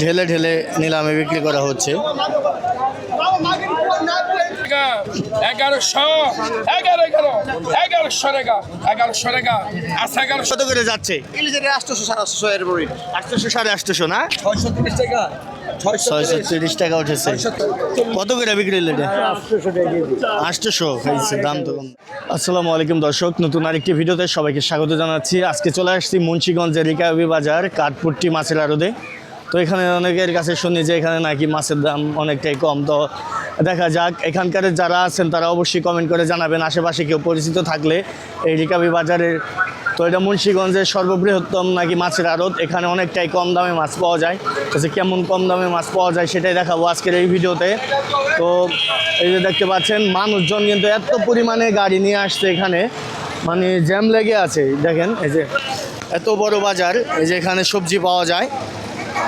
ঢেলে ঢেলে নিলামে বিক্রি করা হচ্ছে। কত করে যাচ্ছে? ইলিশের সাড়ে আটশো এর বড়ি আটশোশো সাড়ে আটশোশো না? ছয়শো তিরিশ টাকা ছয়শো তিরিশ টাকা উঠেছে। কত করে বিক্রি হলো এটা? আটশোশো খাইছে দাম তো কম আসসালামু আলাইকুম দর্শক নতুন আরেকটি ভিডিওতে সবাইকে স্বাগত জানাচ্ছি। আজকে চলে আসছি মুন্সিগঞ্জের রিকাবি বাজার কাঠপুট্টি মাছের আড়দে তো এখানে অনেকের কাছে শুনি যে এখানে নাকি মাছের দাম অনেকটাই কম। তো দেখা যাক, এখানকার যারা আছেন তারা অবশ্যই কমেন্ট করে জানাবেন। আশেপাশে কেউ পরিচিত থাকলে এই রিকাবি বাজারের, তো এটা মুন্সীগঞ্জের সর্ববৃহত্তম নাকি মাছের আড়ত। এখানে অনেকটাই কম দামে মাছ পাওয়া যায়। তো কেমন কম দামে মাছ পাওয়া যায় সেটাই দেখাবো আজকের এই ভিডিওতে। তো এই যে দেখতে পাচ্ছেন, মানুষজন কিন্তু এত পরিমাণে গাড়ি নিয়ে আসছে এখানে। মানে জ্যাম লেগে আছে, দেখেন, এই যে এত বড় বাজার, এই যে এখানে সবজি পাওয়া যায়।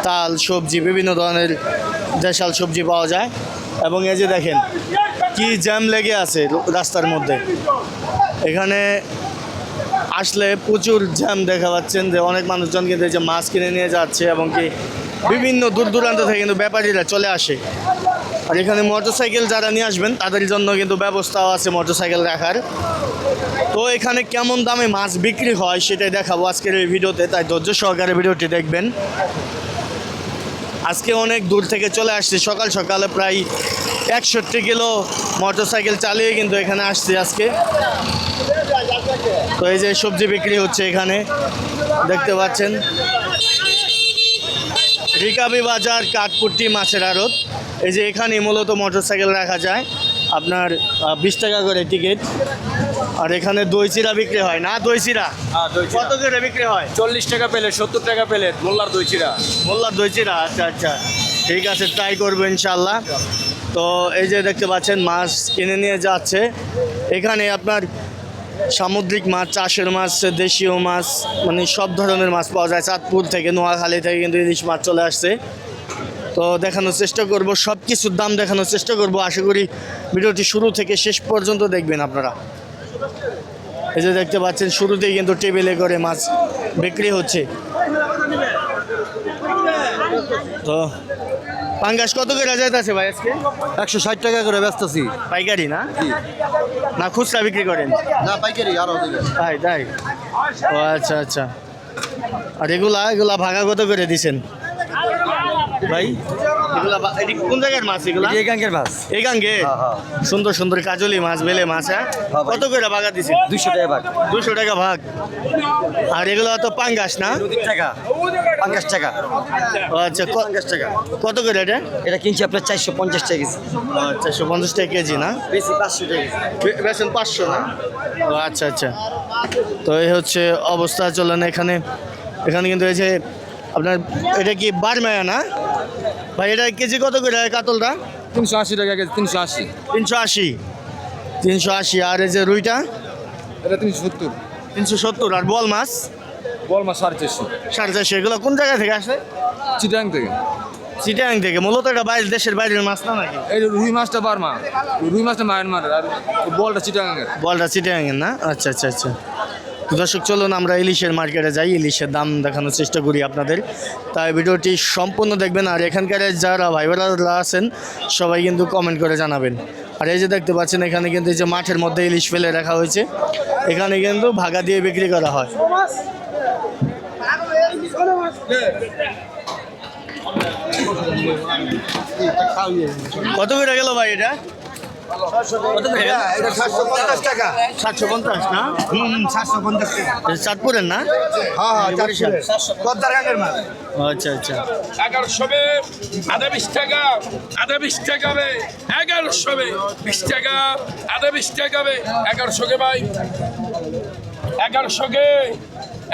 তাল, সবজি, বিভিন্ন ধরনের দেশাল সবজি পাওয়া যায়। এবং এই যে দেখেন, কি জ্যাম লেগে আছে রাস্তার মধ্যে। এখানে আসলে প্রচুর জ্যাম দেখা পাচ্ছেন যে অনেক মানুষজন কিন্তু যে মাছ কিনে নিয়ে যাচ্ছে এবং কি বিভিন্ন দূর দূরান্ত থেকে কিন্তু ব্যাপারীরা চলে আসে। আর এখানে মোটরসাইকেল যারা নিয়ে আসবেন, তাদের জন্য কিন্তু ব্যবস্থাও আছে মোটরসাইকেল রাখার। তো এখানে কেমন দামে মাছ বিক্রি হয় সেটাই দেখাবো আজকের এই ভিডিওতে, তাই ধৈর্য সহকারে ভিডিওটি দেখবেন। আজকে অনেক দূর থেকে চলে আসছে। সকাল সকালে প্রায় একষট্টি কিলো মোটরসাইকেল চালিয়ে কিন্তু এখানে আসছে আজকে। তো এই যে সবজি বিক্রি হচ্ছে এখানে, দেখতে পাচ্ছেন। রিকাবি বাজার, কাঠপুট্টি, মাছের আড়ত। এই যে এখানে মূলত মোটরসাইকেল রাখা যায়। আপনার বিশ টাকা করে টিকিট আর এখানে দই চিরা বিক্রি হয় না? দই চিরা? কত করে বিক্রি হয়? চল্লিশ টাকা প্লেট সত্তর টাকা প্লেট মোল্লার দই চিরা। মোল্লার দই চিরা? আচ্ছা আচ্ছা। ঠিক আছে ট্রাই করব ইনশাল্লাহ তো এই যে দেখতে পাচ্ছেন মাছ কিনে নিয়ে যাচ্ছে। এখানে আপনার সামুদ্রিক মাছ চাষের মাছ দেশীয় মাছ মানে সব ধরনের মাছ পাওয়া যায়। চাঁদপুর থেকে নোয়াখালী থেকে কিন্তু ইলিশ মাছ চলে আসছে। তো দেখানোর চেষ্টা করব সব কিছুর দাম দেখানোর চেষ্টা করব। আশা করি ভিডিওটি শুরু থেকে শেষ পর্যন্ত দেখবেন আপনারা। এই যে দেখতে পাচ্ছেন শুরুতেই কিন্তু টেবিলে করে মাছ বিক্রি হচ্ছে। তো পাঙ্গাস কত করে যাইতেছে ভাই আজকে? একশো ষাট টাকা করে ব্যস্তাছি পাইকারি না? না খুচরা বিক্রি করেন? না পাইকারি আরও তাই তাই। ও আচ্ছা আচ্ছা। আর এগুলা এগুলা ভাগা কত করে দিছেন? ভাই এগুলা কোন জায়গার মাছ এগুলা? মাছ। এই গাঙ্গে? সুন্দর সুন্দর কাজলি মাছ বেলে মাছ হ্যাঁ? হ্যাঁ কত করে দুশো টাকা ভাগ। দুশো টাকা ভাগ? আর এগুলো তো পাঙ্গাস না? টাকা পঞ্চাশ টাকা আচ্ছা পঞ্চাশ টাকা কত করে এটা? এটা কিনছি আপনার চারশো পঞ্চাশ টাকা কেজি। চারশো পঞ্চাশ টাকা কেজি না? বেশি পাঁচশো টাকা বেসন পাঁচশো না? ও আচ্ছা আচ্ছা। তো এই হচ্ছে অবস্থা চলেন এখানে। এখানে কিন্তু এই যে আপনার এটা কি বারমায়া না? ভাই এটা কেজি কত করে কাতলটা? তিনশো আশি টাকা কেজি তিনশো আশি। তিনশো আশি। তিনশো আশি আর এই যে রুইটা? এটা তিনশো সত্তর। তিনশো সত্তর আর বল মাছ? বল মাছ সাড়ে চারশো। সাড়ে চারশো এগুলো কোন জায়গা থেকে আসে? চিটাং থেকে। চিটাং থেকে মূলত এটা বাইরের দেশের বাইরের মাছ না নাকি? এই যে রুই মাছটা বারমা রুই মাছটা মায়ানমারের আর বলটা চিটাঙের বলটা চিটাঙের না? আচ্ছা আচ্ছা আচ্ছা। তো দর্শক, চলুন আমরা ইলিশের মার্কেটে যাই, ইলিশের দাম দেখানোর চেষ্টা করি আপনাদের। তাই ভিডিওটি সম্পূর্ণ দেখবেন, আর এখানকার যারা ভাই বোনেরা আছেন, সবাই কিন্তু কমেন্ট করে জানাবেন। আর এই যে দেখতে পাচ্ছেন, এখানে কিন্তু এই যে মাঠের মধ্যে ইলিশ ফেলে রাখা হয়েছে। এখানে কিন্তু ভাগা দিয়ে বিক্রি করা হয়। কত করে গেল ভাই এটা? সাতশো পঞ্চাশ না? এটা চাঁদপুরের না? বরিশাল। আচ্ছা আচ্ছা। এগারোশো বে আধা বিশ টাকা আধা বিশ টাকা বে এগারোশো বিশ টাকা আধা বিশ টাকা বে এগারোশো কে ভাই। এগারোশো কে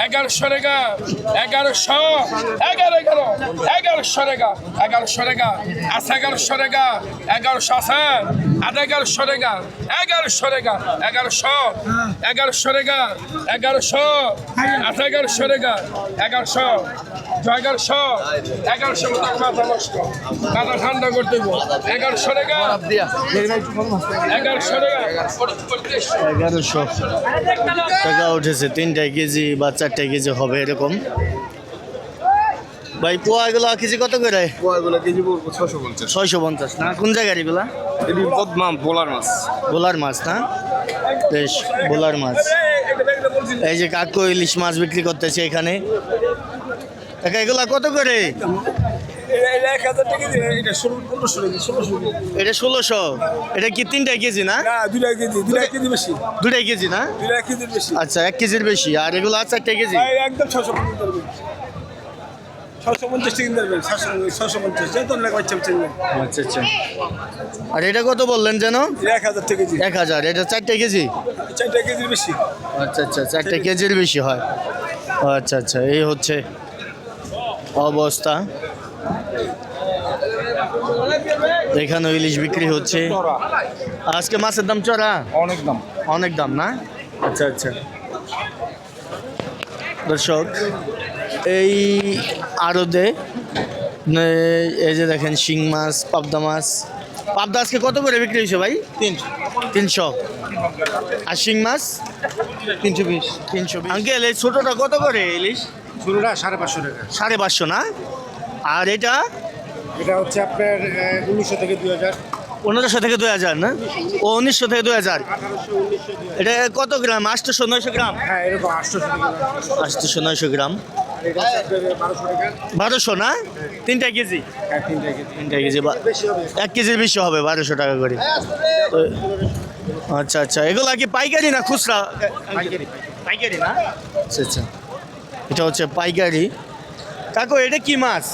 এগারোশো টাকা এগারোশো এগারো এগারো। এগারোশো টাকা এগারোশো টাকা, আছে এগারোশো টাকা, এগারোশো আছে, আধা এগারোশো টাকা এগারোশো টাকা, এগারোশো আছে এগারোশো টাকা, এগারোশো এগারোশো এগারোশো মাথা নষ্ট। মাথা ঠান্ডা করতে হইব। এগারোশো টাকা এগারোশো টাকা এগারোশো। টাকা উঠেছে তিনটায় কেজি বা চারটায় কেজি হবে এরকম। ভাই পোয়া এগুলো কেজি কত করে? পোয়াগুলো কেজি পড়ব ছশো পঞ্চাশ। ছয়শো পঞ্চাশ না? কোন জায়গার এগুলা? এটি বদমাম বোলার মাছ। বোলার মাছ না? বেশ বোলার মাছ। এই যে কাকু ইলিশ মাছ বিক্রি করতেছে এখানে। কাকা এগুলা কত করে? টাকা এটা ষোলোশো। এটা কি তিনটায় কেজি না? দুটা কেজি দুটা কেজি বেশি দুটাই কেজি না দুটা কেজির বেশি। আচ্ছা এক কেজির বেশি। আর এগুলো চারটে কেজি? একদম ছশো ছশো পঞ্চাশ টাকা ধরবেন ছশো ছশো পঞ্চাশ যত টাকা বাচ্চা আচ্ছা আচ্ছা। আর এটা কত বললেন যেন? এক হাজার কেজি। এক হাজার এটা চারটে কেজি? চারটা কেজির বেশি। আচ্ছা আচ্ছা চারটে কেজির বেশি হয়। আচ্ছা আচ্ছা এই হচ্ছে অবস্থা। এখানে ইলিশ বিক্রি হচ্ছে। আজকে মাছের দাম চড়া? অনেক দাম। অনেক দাম না? আচ্ছা আচ্ছা। দর্শক এই আড়দে এই যে দেখেন শিং মাছ পাবদা মাছ। পাবদা আজকে কত করে বিক্রি হয়েছে ভাই? তিনশো। তিনশো। আর শিং মাছ? তিনশো বিশ। তিনশো আঙ্কেল এই ছোটোটা কত করে ইলিশ? ছোটোটা সাড়ে পাঁচশো টাকা। সাড়ে পাঁচশো না? আর এটা? এটা হচ্ছে আপনার উনিশশো থেকে দুই হাজার। পনেরোশো থেকে দুই হাজার না? ও উনিশশো থেকে দুই হাজার। এটা কত গ্রাম? আটশোশো নয়শো গ্রাম? হ্যাঁ এরকম আটশোশো নয়শো গ্রাম। বারোশো না? তিনটা কেজি? হ্যাঁ তিনটা কেজি। এক কেজির বেশি হবে বারোশো টাকা করে। আচ্ছা আচ্ছা। এগুলো কি পাইকারি না খুচরা? পাইকারি। না? আচ্ছা আচ্ছা। এটা হচ্ছে পাইকারি। কাকু এটা কি মাছ?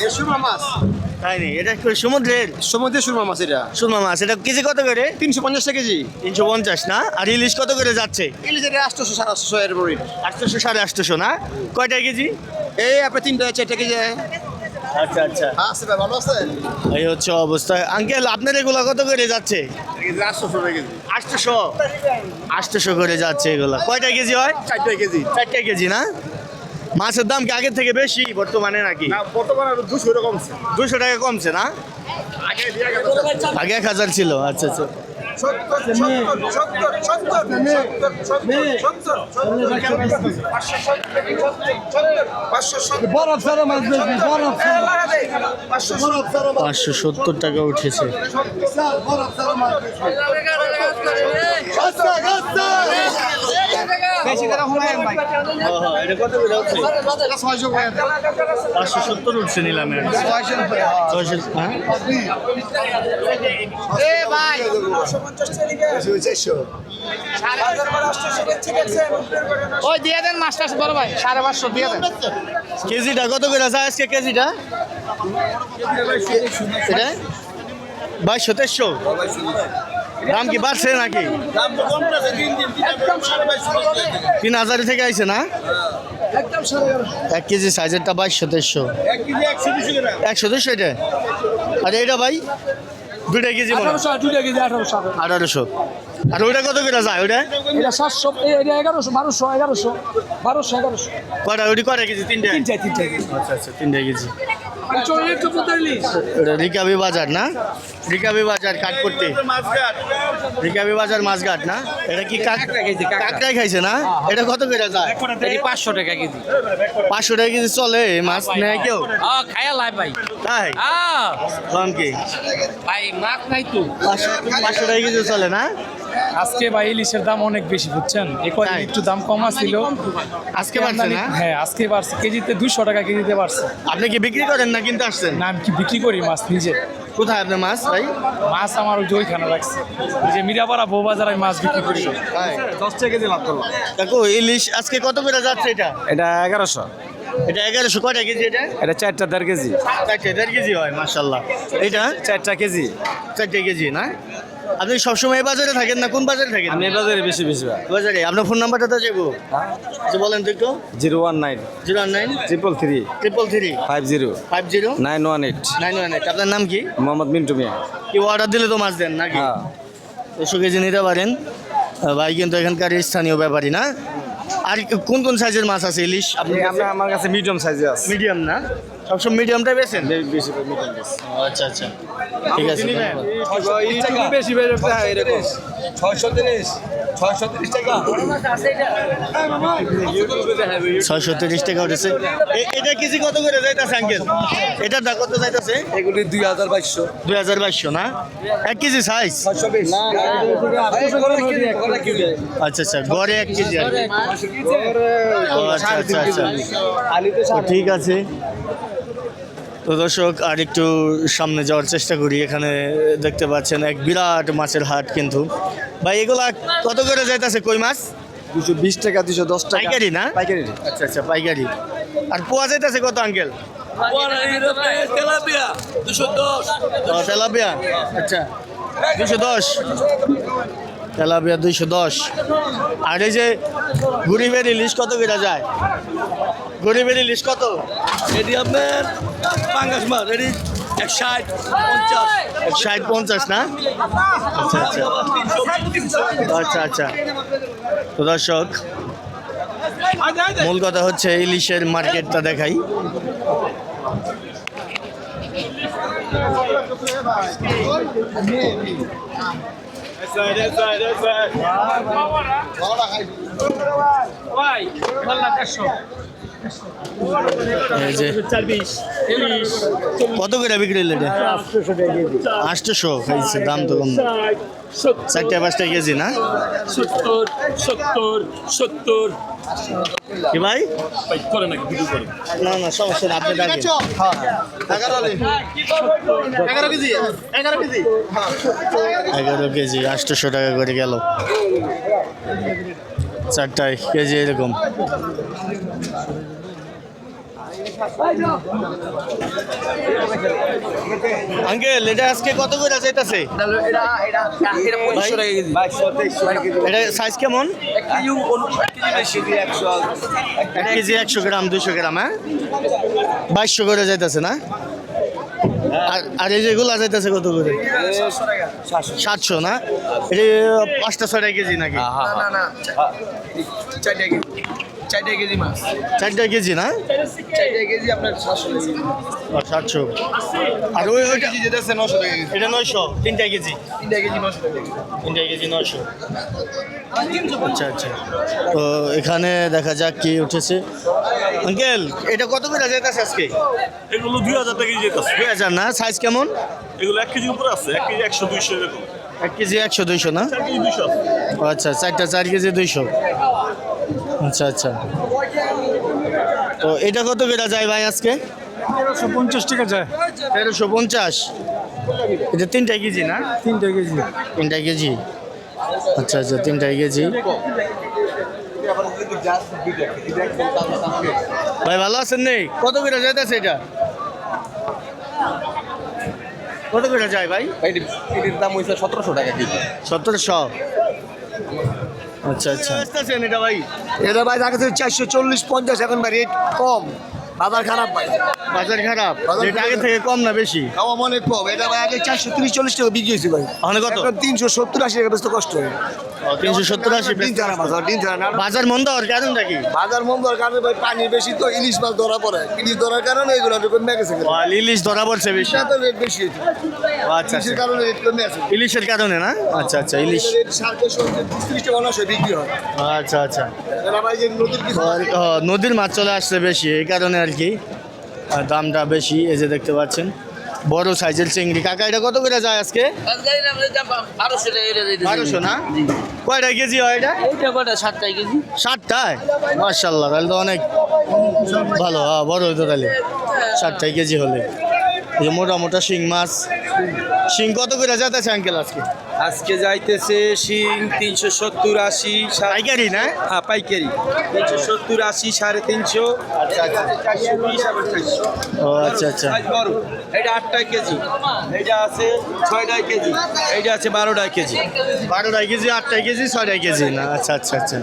মাছ। তাই নি এটা কি সমুদ্রের? সমুদ্রের সুরমা মাছ এটা। সুরমা মাছ এটা কেজি কত করে? তিনশো পঞ্চাশ টাকা কেজি। তিনশো পঞ্চাশ না? আর ইলিশ কত করে যাচ্ছে? ইলিশের আটশোশো সাড়ে আটশো এর আটশোশো সাড়ে আটশোশো না? কয়টা কেজি? এই আপনার তিনটা চারটা কেজি। আচ্ছা আচ্ছা। আছে ভাই ভালো আছেন এই হচ্ছে অবস্থা। আঙ্কেল আপনার এগুলো কত করে যাচ্ছে? আটশোশো? আটশোশো করে যাচ্ছে এগুলো। কয়টা কেজি হয়? চারটা কেজি। চারটে কেজি না? মাছের দাম কি আগের থেকে বেশি বর্তমানে নাকি বর্তমানে দুশো এরকম দুশো টাকা কমছে না আগে এক হাজার ছিল আচ্ছা আচ্ছা পাঁচশো সত্তর টাকা উঠেছে পাঁচশো সত্তর উঠছে নিলামে ছয়শো হ্যাঁ। ওই দিয়ে দেন মাছটা বড় ভাই সাড়ে পাঁচশো দিয়ে দেন। কেজিটা কত করে আছে আজকে কেজিটা? এটা? বাইশশো তেইশশো? দাম কি বাড়ছে নাকি? তিন হাজার থেকে আইছে না? এক কেজি সাইজেরটা বাইশশো তেইশশো। একশো দুশো এটা? আর এটা ভাই? দুইটা কেজি কেজি আঠারোশো। আঠারোশো। আর ওইটা কত করে যায় ওইটা? এটা সাতশো এটা এগারোশো বারোশো এগারোশো বারোশো এগারোশো। ওইটি কয়টা কেজি? তিনটা? তিনটা তিনটা কেজি। আচ্ছা আচ্ছা তিনটা কেজি। রিকাবি বাজার না? রিকাবি বাজার কাট করতে রিকাবি বাজার মাছঘাট না? এটা কি কাকড়াই খাইছে না? এটা কত করে যায়? পাঁচশো টাকা কেজি। পাঁচশো টাকা কেজি চলে মাছ নেয় কেউ? খায়া লাই ভাই তাই? দাম কি? ভাই মাছ নাই তো। পাঁচশো পাঁচশো টাকা কেজি চলে না? আজকে বা ইলিশের দাম অনেক বেশি বুঝছেন? এ একটু দাম কম ছিল আজকে বাড়ছে না? হ্যাঁ আজকে বাড়ছে। কেজিতে দুশো টাকা কেজিতে বাড়ছে। আপনি কি বিক্রি করেন না কিনতে আসছেন? না আমি কি বিক্রি করি মাছ নিজে? কোথায় আপনার মাছ ভাই? মাছ আমার ওই যে ওইখানে রাখছে। ওই যে মিরাপাড়া বউ বাজার আমি মাছ বিক্রি করি। তাই? দশ টাকা কেজি লাভ করলাম। দেখো ইলিশ আজকে কত করে যাচ্ছে এটা? এটা এগারোশো। এটা এগারোশো। কয়টা কেজি এটা? এটা চারটা দেড় কেজি। চারটে দেড় কেজি হয় মার্শাল্লাহ এটা? চারটা কেজি। চারটে কেজি না? আপনি সবসময় বাজারে থাকেন না কোন বাজারে থাকেন? আমি বাজারে বেশি বেশি বাজারে? আপনার ফোন নাম্বারটা তো যাব। আচ্ছা বলেন তো একটু। Zero one nine. Zero one nine. Triple three. Triple three. Five zero. Five zero. Nine one eight. Nine one eight. আপনার নাম কি? মোহাম্মদ মিন্টু মিয়া। কি অর্ডার দিলে তো মাছ দেন নাকি? হ্যাঁ। একশো কেজি নিতে পারেন। ভাই কিন্তু এখানকার স্থানীয় ব্যাপারী না? আর কোন কোন সাইজের মাছ আছে? ইলিশ? আপনি আমার কাছে মিডিয়াম সাইজে আছে। মিডিয়াম না? সবসময় মিডিয়ামটাই বেছেন বেশি মিডিয়াম আচ্ছা আচ্ছা। ঠিক আছে। বেশি বেশি এরকম। ছয়শো তিরিশ ছয়শো তিরিশ টাকা। উঠেছে। এটা কেজি কত করে যাইতেছে আঙ্কেল এটার দাম কত যাইতেছে? এগুলি দুই হাজার বাইশশো। দুই হাজার বাইশশো না? এক কেজি সাইজ আচ্ছা আচ্ছা গড়ে এক কেজি আর কি। ও, আচ্ছা আচ্ছা আচ্ছা। ঠিক আছে। তো দর্শক আর একটু সামনে যাওয়ার চেষ্টা করি। এখানে দেখতে পাচ্ছেন এক বিরাট মাছের হাট কিন্তু। ভাই এগুলা কত করে যাইতেছে কই মাছ? দুশো বিশ টাকা দুশো দশ টাকা। পাইকারি না? পাইকারি। আচ্ছা আচ্ছা পাইকারি। আর পোয়া যাইতেছে কত আঙ্কেল? তেলাপিয়া। আচ্ছা দুশো দশ। তেলাপিয়া দুইশো দশ। আর এই যে গরিবের ইলিশ কত করে যায়? গরিবের ইলিশ কত? এটি আপনার পাঙ্গাস মাছ এটি এক ষাট পঞ্চাশ। ষাট পঞ্চাশ না? আচ্ছা আচ্ছা। আচ্ছা আচ্ছা। তো দর্শক মূল কথা হচ্ছে ইলিশের মার্কেটটা দেখাই। কত করে বিক্রি হলো এটা? আটশোশো খাইছে দাম তো কম না। চারটে পাঁচটা কেজি না? সত্তর সত্তর সত্তর। কি ভাই? করে নাকি ভিডিও করে না না সমস্যা নেই, আপনি ডাকেন। এগারো কেজি। আটশোশো টাকা করে গেল। চারটায় কেজি এরকম। আঙ্কেল এটা আজকে কত করে চাইতেছে এটা সাইজ কেমন? এক কেজি একশো গ্রাম দুশো গ্রাম হ্যাঁ? বাইশশো করে যাইতেছে না? আর আর এই যেগুলো যাইতেছে কত করে? সাতশো না? এটা পাঁচটা ছয়টা কেজি নাকি? চারটা কেজি না? ও, সাতশো। আর ওই ওইটা এটা নয়শো তিনটা কেজি। তিনটা কেজি নয়শো আচ্ছা আচ্ছা। তো এখানে দেখা যাক কি উঠেছে। আঙ্কেল এটা কত করে যেতেছে আজকে? এগুলো দুই হাজার টাকা যেতেছে। দুই হাজার না? সাইজ কেমন? এগুলো এক কেজি উপরে আছে এক কেজি একশো দুইশো এরকম। এক কেজি একশো দুইশো না? কেজি দুইশো আচ্ছা চারটা চার কেজি দুইশো। আচ্ছা আচ্ছা। তো এটা কত করে যায় ভাই আজকে? তেরোশো পঞ্চাশ টাকা যায়। তেরোশো পঞ্চাশ? এটা তিনটা কেজি না? তিনটা কেজি। তিনটা কেজি। আচ্ছা আচ্ছা তিনটা কেজি। ভাই ভালো আছেন নেই কত করে যাইতেছে এটা? কত করে যায় ভাই? এটির দাম হয়েছে সতেরোশো টাকা কেজি। সতেরোশো। আচ্ছা আচ্ছা। এটা ভাই? এটা ভাই দেখা যাচ্ছে চারশো চল্লিশ পঞ্চাশ এখন ভাই রেট কম। বাজার খারাপ ভাই। বাজার খারাপ? এটা আগে থেকে কম না বেশি? খাওয়া মনে কম এটা ভাই আগে চারশো তিরিশ চল্লিশ টাকা বিক্রি হয়েছে ভাই। ওখানে কত? তিনশো সত্তর আশি টাকা বেশি কষ্ট হয়। তিনশো সত্তর আশি দিন বাজার মন্দ হওয়ার কারণটা কি? বাজার মন দরকার কারণে ভাই পানি বেশি তো ইলিশ মাছ ধরা পড়ে। ইলিশ ধরার কারণে এগুলো একটু কমে গেছে ইলিশ ধরা পড়ছে বেশি। তো রেট বেশি আচ্ছা ইলিশের আচ্ছা। কারণে রেট কমে আছে। ইলিশের কারণে না? আচ্ছা আচ্ছা ইলিশ। রেট বিক্রি হয়। আচ্ছা আচ্ছা। নদীর মাছ চলে আসছে বেশি এই কারণে আর কি। আর দামটা বেশি এই যে দেখতে পাচ্ছেন। বড় সাইজের চিংড়ি। কাকা এটা কত করে যায় আজকে? বারোশো না? কয়টা কেজি হয় এটা? ষাটটায় মার্শাল্লাহ তাহলে তো অনেক ভালো। হ্যাঁ বড় হইতো তাহলে। ষাটটায় কেজি হলে। যে মোটা মোটা শিং মাছ। শিং কত করে যাতেছে আঙ্কেল আজকে? আজকে যাইতেছে শিং তিনশো সত্তর আশি সাড়ে- পাইকারি না? হ্যাঁ পাইকারি। তিনশো সত্তর আশি সাড়ে তিনশো। আচ্ছা আচ্ছা। ও আচ্ছা আচ্ছা। বড়। এটা আটটায় কেজি। এটা আছে ছয়টায় কেজি। এটা আছে বারোটায় কেজি। বারোটাই কেজি আটটাই কেজি ছয়টাই কেজি। না আচ্ছা আচ্ছা আচ্ছা।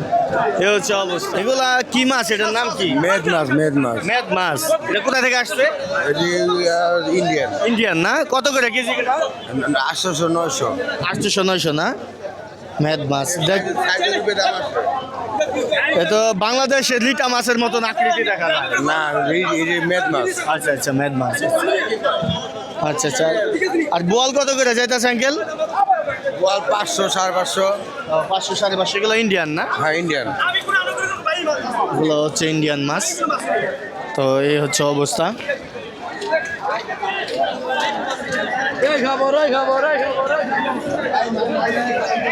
এ হচ্ছে অবস্থা। এগুলা কি মাছ? এটার নাম কি? মেদ মাছ মেদ মাছ। মেদ মাছ। এটা কোথা থেকে আসছে? ইন্ডিয়ান। ইন্ডিয়ান না? কত করে কেজি এটা? আটশোশো নয়শো। আটশোশো নয়শো না মেদ মাছ। দেখ তো বাংলাদেশের লিটা মাছের মতন আকৃতি দেখা যায়। না মেদ মাছ। আচ্ছা আচ্ছা মেদ মাছ। আচ্ছা আচ্ছা। আর বোয়াল কত করে যাইতেছে আঙ্কেল? পাঁচশো সাড়ে পাঁচশো। পাঁচশো সাড়ে পাঁচশো। এগুলো ইন্ডিয়ান না? হ্যাঁ ইন্ডিয়ান এগুলো হচ্ছে ইন্ডিয়ান মাছ। তো এই হচ্ছে অবস্থা। এই এই এই Thank you.